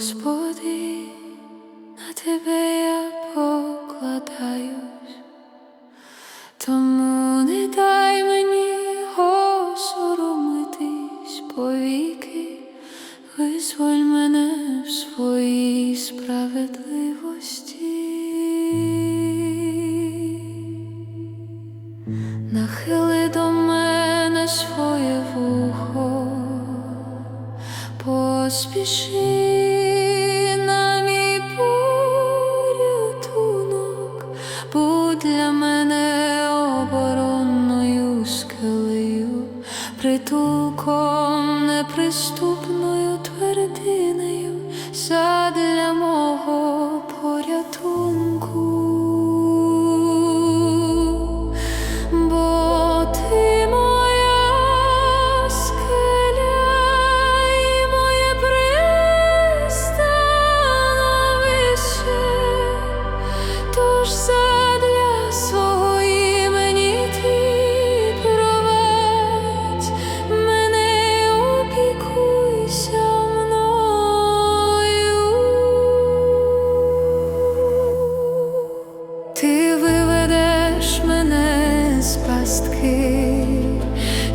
Господи, на тебе я покладаюсь, тому не дай мені осоромитись повіки, визволь мене в своїй справедливості, нахили до мене своє вухо. Поспіши. és.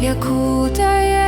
Яку таємно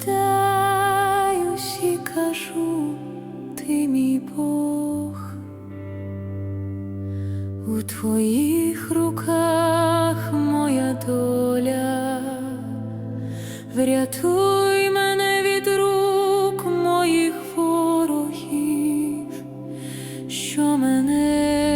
покладаюсь і кажу, ти мій Бог, у твоїх руках моя доля, врятуй мене від рук моїх ворогів, що мене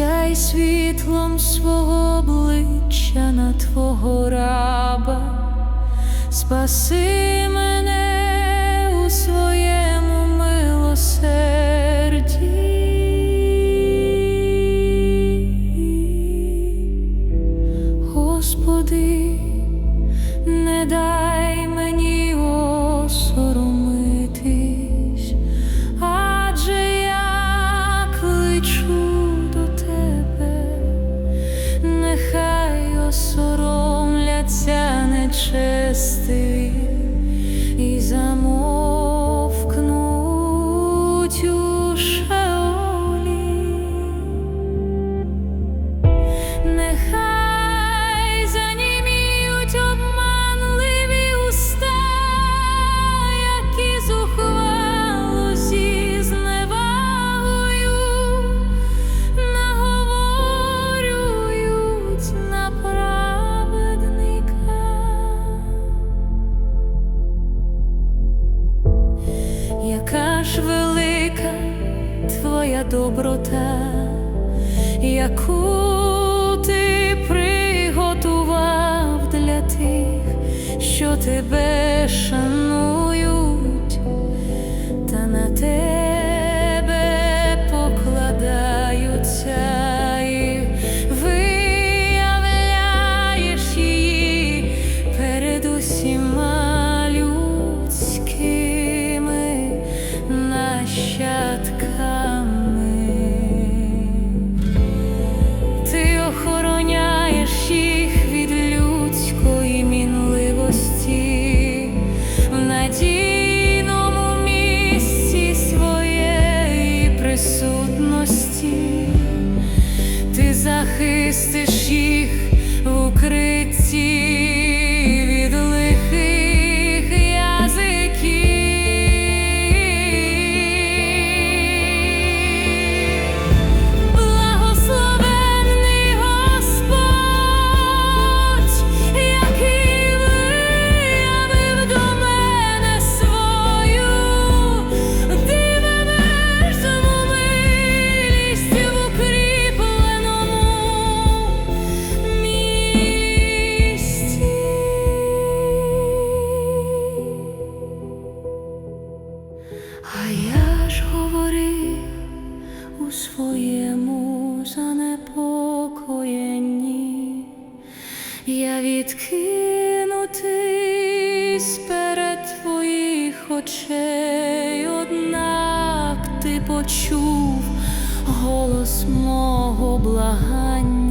Засяй світлом свого обличчя на твого раба, спаси мене у своєму яку ти приготував для тих, що тебе шанують, та на тебе Ти захистиш голос мого благання.